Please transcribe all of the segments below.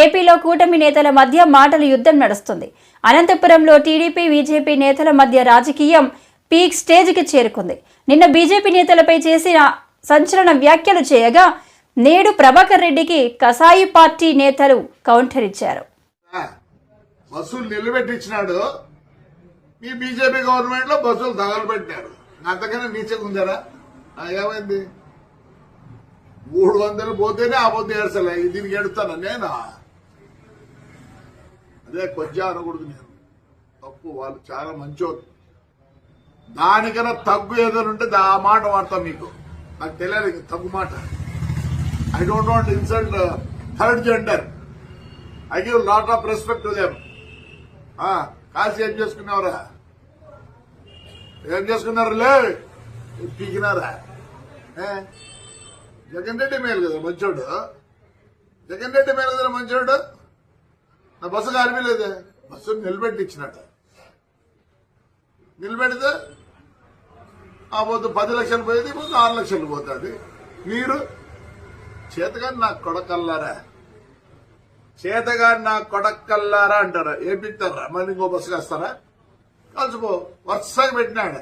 ఏపీలో కూటమి నేతల మధ్య మాటల యుద్ధం నడుస్తుంది. అనంతపురంలో టీడీపీ బీజేపీ నేతల మధ్య రాజకీయం పీక్ స్టేజ్కి చేరుకుంది. నిన్న బీజేపీ నేతలపై చేసిన సంచలన వ్యాఖ్యలు చేయగా నేడు ప్రభాకర్ రెడ్డికి కసాయి పార్టీ నేతలు కౌంటర్ ఇచ్చారు. బస్సులు నిలబెట్టించినాడు. మీ బీజేపీ గవర్నమెంట్లో బస్సులు తగలబెట్టాడు అంతకన్నా నీచగా ఉందరా? ఏమైంది? మూడు వందలు పోతేనే ఆ పొద్దు ఏడ్చలే. దీనికి ఎడుతాను నేను? అదే కొంచెం అనకూడదు నేను. తప్పు వాళ్ళు చాలా మంచోళ్ళు. దానికన్నా తగ్గు ఏదైనా ఉంటే దా- ఆ మాట వాడతాం మీకు. నాకు తెలియదు తగ్గు మాట. I don't want insult third gender I give lot of respect to Kashi కాసి ఏం చేసుకున్నావురా ఏం చేసుకున్నారు లే పీకినారా? ఏ? జగన్ రెడ్డి మేలు కదా మంచోడు. జగన్ రెడ్డి మేలు కదా మంచోడు? నా బస్సు కనిపించలేదే బస్సు నిలబెట్టి ఇచ్చినట్ట నిలబెడితే ఆ పొద్దు పది లక్షలు పోయేది ఈ పొద్దు ఆరు లక్షలు పోతుంది. మీరు చేతగాని నాకు కొడకల్లారా? చేతగాని నా కొడకల్లారా అంటారా. ఏం పిక్తారా మళ్ళీ ఇంకో బస్సు కాస్తారా? కలిసిపో. వరుసగా పెట్టినాడు.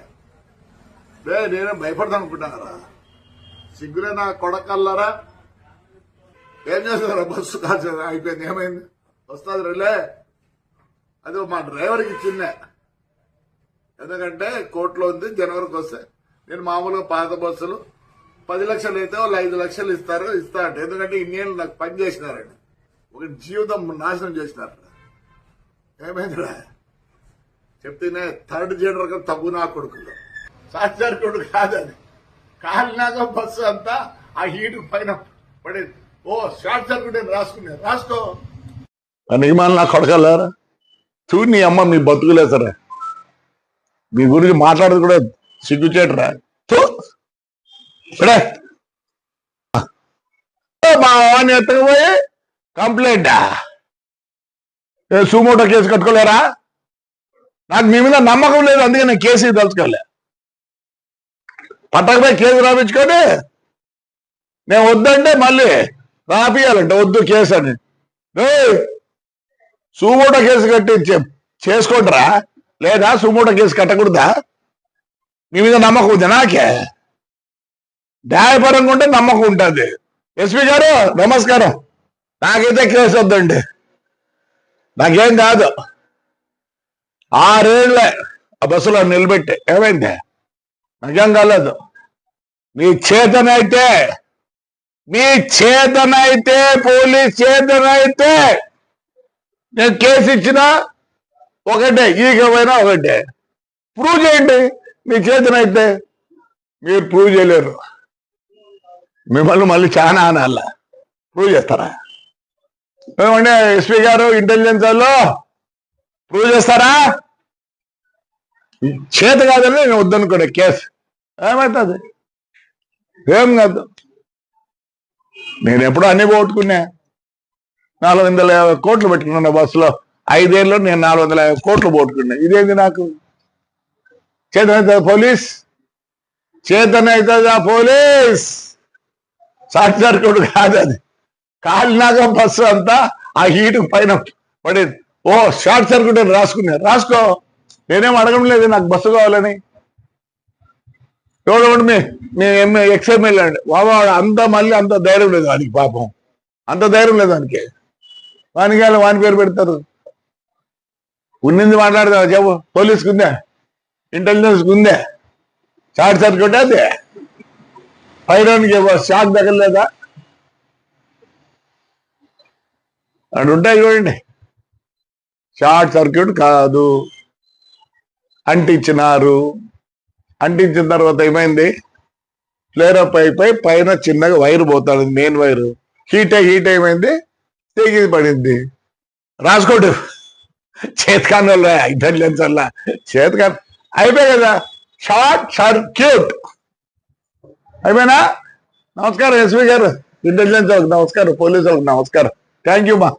లే నేనే భయపడదాం అనుకుంటున్నారా సిగ్గులే నా కొడకల్లారా? ఏం చేస్తారా బస్సు కాల్చా అయిపోయింది. ఏమైంది? వస్తుంది రిలే. అది మా డ్రైవర్కి ఇచ్చిందే. ఎందుకంటే కోర్టులో ఉంది జనవరికి వస్తే నేను మామూలుగా పాత బస్సులు పది లక్షలు అయితే వాళ్ళు ఐదు లక్షలు ఇస్తారు ఇస్తా అంటే. ఎందుకంటే ఇన్నేళ్ళు నాకు పని చేసినారండి. ఒక జీవితం నాశనం చేసినారు. ఏమైందిరా? చెప్తేనే థర్డ్ జనరల్గా తగ్గు నా కొడుకులు. సాక్షార్ కొడుకు కాదని కాలినాక బస్సు అంతా ఆ హీటు పైన పడేది. ఓ షార్ట్ సర్క్యూట్ రాసుకునే రాసుకో. నియమాలు నా కొడకలేరా? చూడు నీ అమ్మ మీ బతుకులేసరా మీ గురించి మాట్లాడదు కూడా సిగ్గుచేటరా చూ! మా వాడిని ఎత్తకపోయి కంప్లైంటా ఏ సుమోటో కేసు కట్టుకోలేరా? నాకు మీ మీద నమ్మకం లేదు అందుకే నేను కేసు తలుచుకోలే. పట్టకపోయి కేసు రాపించుకొని నేను వద్దంటే మళ్ళీ రాపియాలంటే వద్దు కేసు అని. సుమూట కేసు కట్టి చేసుకుంటారా లేదా సుమూట కేసు కట్టకూడదా? మీ మీద నమ్మకం ఉంది నాకే? న్యాయపరంగా ఉంటే నమ్మకం ఉంటుంది. ఎస్పీ గారు నమస్కారం. నాకైతే కేసు వద్దండి. నాకేం కాదు. ఆరేళ్ళే ఆ బస్సులో నిలబెట్టి. ఏమైంది? నిజం కాలేదు. మీ చేతనైతే మీ చేతనైతే పోలీస్ చేతనైతే నేను కేసు ఇచ్చినా ఒకటే ఈగమైనా ఒకటే. ప్రూవ్ చేయండి మీ చేతనైతే మీరు ప్రూవ్ చేయలేరు. మిమ్మల్ని మళ్ళీ చాలా అనాల. ప్రూవ్ చేస్తారా? ఏమంటే ఎస్పీ గారు ఇంటెలిజెన్స్ వాళ్ళు ప్రూవ్ చేస్తారా? చేత కాదని నేను వద్దనుకోండి కేసు. ఏమవుతుంది ఏం కాదు. నేను ఎప్పుడూ అన్ని పోగొట్టుకున్నా. నాలుగు వందల యాభై కోట్లు పెట్టుకున్నా బస్సులో. ఐదేళ్ళు నేను నాలుగు వందల యాభై కోట్లు పోగొట్టుకున్నా ఇదేంది నాకు? చేతనైతే పోలీస్. చేతనైతుందా పోలీస్. సాక్షాత్కుడు కాదు అది. కాలినాక బస్సు అంతా ఆ హీటు పైన పడేది. ఓ షార్ట్ సర్క్యూట్ అని రాసుకున్నా. రాసుకో. నేనేం అడగడం లేదు నాకు బస్సు కావాలని. చూడండి మీ మీ ఎంఏ ఎక్స్ఎంఎల్ అండి. బాబా అంత మళ్ళీ అంత ధైర్యం లేదు దానికి పాపం. అంత ధైర్యం లేదు దానికి వానికాయలు వాని పేరు పెడతారు. ఉన్నింది మాట్లాడదా చెప్పు. పోలీస్కి ఉందా ఇంటెలిజెన్స్ ఉందే షార్ట్ సర్క్యూట్ అది. పైరానికి షాక్ తగలేదా అటు ఉంటాయి చూడండి. షార్ట్ సర్క్యూట్ కాదు. అంటించినారు. అంటించిన తర్వాత ఏమైంది? ఫ్లేర్ అప్ అయిపోయి పైన చిన్నగా వైర్ పోతాడు మెయిన్ వైర్. హీట్ అయి హీట్ ఏమైంది? తెగి పడింది. రాసుకోడు చేతకాన్ వల్ల ఇంటెలిజెన్స్ వల్ల. చేతకాన్ అయిపోయి కదా. షార్ట్ సర్క్యూట్ అయిపోయినా? నమస్కారం ఎస్పీ గారు. ఇంటెలిజెన్స్ వాళ్ళకి నమస్కారం పోలీసు వాళ్ళకి నమస్కారం. థ్యాంక్ యూ మా.